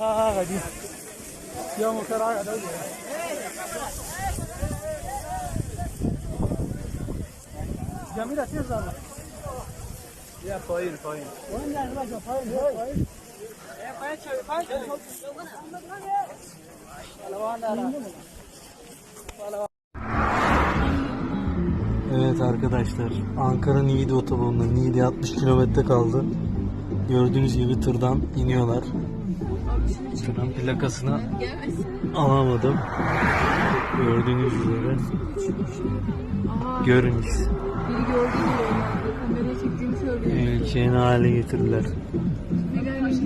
ها ها غادي يوم كرا قاعد جميلة تزرع يا فاين فاين وين الرجل فاين فاين Evet arkadaşlar Ankara Niğde otobanda Niğde 60 kilometre kaldı. Gördüğünüz gibi tırdan iniyorlar. Tırın plakasını alamadım. Gördüğünüz üzere. Görünüş. Biri gördü. Kameraya söylüyor. Ülkenin hale getirdiler. Ne gelmiş?